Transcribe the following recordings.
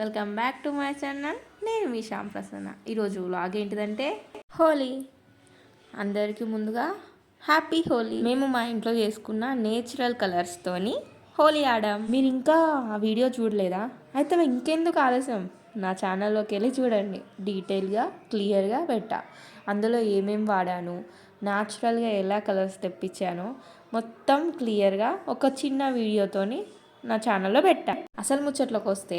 Welcome back to my channel. నేను మీ శ్యామ్ ప్రసన్న. ఈరోజు వ్లాగ్ ఏంటిదంటే హోలీ. అందరికీ ముందుగా హ్యాపీ హోలీ. మేము మా ఇంట్లో చేసుకున్న నేచురల్ కలర్స్తోని హోలీ ఆడాం. మీరు ఇంకా ఆ వీడియో చూడలేదా? అయితే ఇంకెందుకు ఆలస్యం? నా ఛానల్లోకి వెళ్ళి చూడండి. డీటెయిల్గా క్లియర్గా పెట్టా. అందులో ఏమేం వాడాను న్యాచురల్గా ఎలా కలర్స్ తెప్పించానో మొత్తం క్లియర్గా ఒక చిన్న వీడియోతోని నా ఛానల్లో పెట్టా. అసలు ముచ్చట్లోకి వస్తే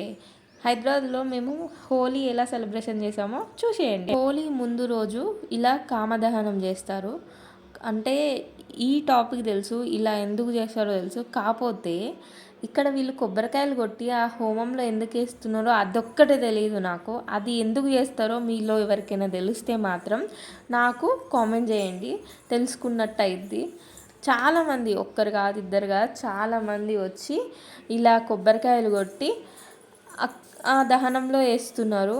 హైదరాబాద్లో మేము హోలీ ఎలా సెలబ్రేషన్ చేసామో చూసేయండి. హోలీ ముందు రోజు ఇలా కామదహనం చేస్తారు. అంటే ఈ టాపిక్ తెలుసు ఇలా ఎందుకు చేస్తారో తెలుసు. కాకపోతే ఇక్కడ వీళ్ళు కొబ్బరికాయలు కొట్టి ఆ హోమంలో ఎందుకు వేస్తున్నారో అదొక్కటే తెలియదు నాకు. అది ఎందుకు చేస్తారో మీలో ఎవరికైనా తెలిస్తే మాత్రం నాకు కామెంట్ చేయండి. తెలుసుకున్నట్టు అయింది చాలామంది ఒక్కరు కాదు ఇద్దరు కాదు చాలామంది వచ్చి ఇలా కొబ్బరికాయలు కొట్టి ఆ దహనంలో వేస్తున్నారు.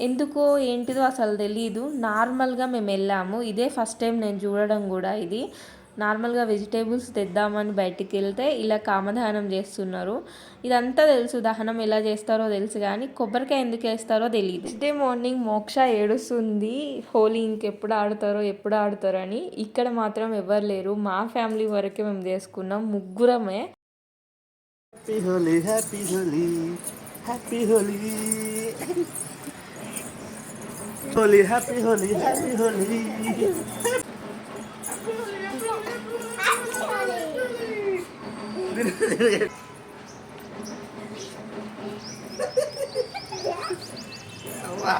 ఎందుకో ఏంటిదో అసలు తెలియదు నార్మల్గా మేము వెళ్ళాము. ఇదే ఫస్ట్ టైం నేను చూడడం కూడా ఇది. నార్మల్గా వెజిటేబుల్స్ తెద్దామని బయటికి వెళ్తే ఇలా కామదహనం చేస్తున్నారు. ఇదంతా తెలుసు. దహనం ఎలా చేస్తారో తెలుసు కానీ కొబ్బరికాయ ఎందుకు వేస్తారో తెలియదు నెక్స్ట్ డే మార్నింగ్ మోక్ష ఏడుస్తుంది. హోలీ ఇంకెప్పుడు ఆడతారో ఎప్పుడు ఆడతారో అని ఇక్కడ మాత్రం ఎవరు లేరు. మా ఫ్యామిలీ వరకే మేము చేసుకున్నాం. ముగ్గురమే. Happy Holi happy Holi happy Holi Holi happy Holi happy Holi అవ్వా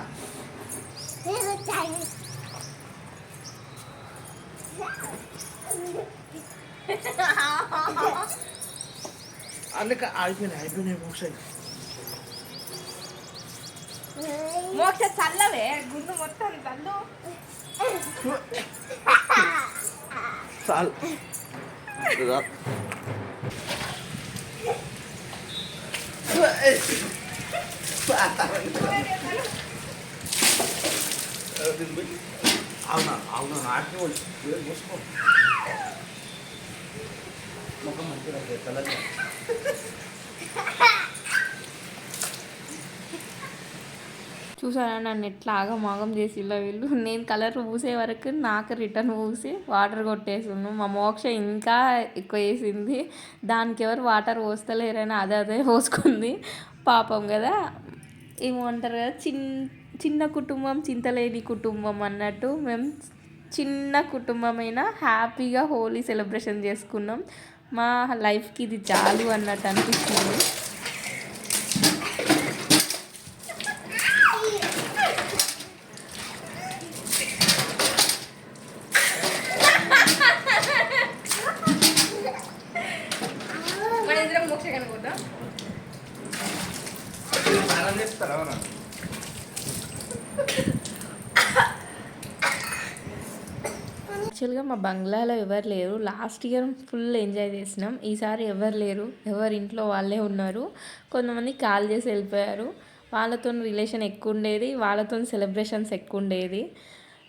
అందుకే అయిపోయినాయి అయిపోయినాయి మోక్షాయి మోక్ష చల్లవే గుండు మొత్తం చల్లు చాలు అవునా అవునా నాటిని వాళ్ళు మూసుకో ముఖం మంచిగా తెల్లగా చూసారా? నన్ను ఎట్లా ఆగమాగం చేసి ఇలా వీళ్ళు. నేను కలర్ పూసే వరకు నాకు రిటర్న్ పూసి వాటర్ కొట్టేసాను మా మోక్ష ఇంకా ఎక్కువ వేసింది దానికి ఎవరు వాటర్ పోస్తలేరని అదే అదే పోసుకుంది. పాపం కదా. ఏమంటారు కదా? చిన్ చిన్న కుటుంబం చింతలేని కుటుంబం అన్నట్టు మేము చిన్న కుటుంబమైన హ్యాపీగా హోలీ సెలబ్రేషన్ చేసుకున్నాం. మా లైఫ్కి ఇది చాలు అన్నట్టు అనిపిస్తుంది. అవునా? యాక్చువల్గా మా బంగ్లాలో ఎవరు లేరు. లాస్ట్ ఇయర్ ఫుల్ ఎంజాయ్ చేసినాం. ఈసారి ఎవరు లేరు. ఎవరి ఇంట్లో వాళ్ళే ఉన్నారు. కొంతమంది కాల్ చేసి వెళ్ళిపోయారు. వాళ్ళతో రిలేషన్ ఎక్కువ ఉండేది. వాళ్ళతో సెలబ్రేషన్స్ ఎక్కువ ఉండేది.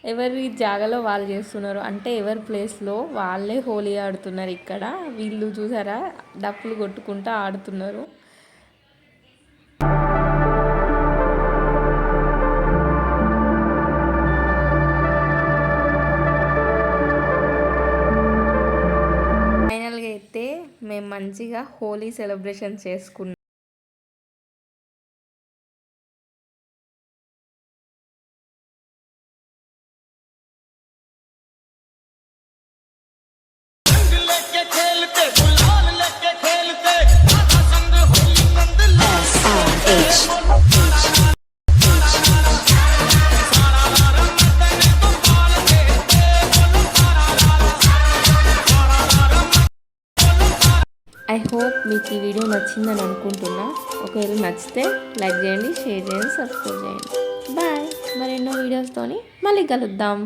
ఎవరి జాగాలో వాళ్ళు చేస్తున్నారు. అంటే ఎవరి ప్లేస్లో వాళ్ళే హోలీ ఆడుతున్నారు ఇక్కడ. వీళ్ళు చూసారా? డప్పులు కొట్టుకుంటూ ఆడుతున్నారు. మంచిగా హోలీ సెలబ్రేషన్ చేసుకున్నాం మీకు ఈ వీడియో నచ్చిందని అనుకుంటున్నా. ఒకవేళ నచ్చితే లైక్ చేయండి షేర్ చేయండి సబ్స్క్రైబ్ చేయండి. బాయ్. మరెన్నో వీడియోస్తోని మళ్ళీ కలుద్దాం.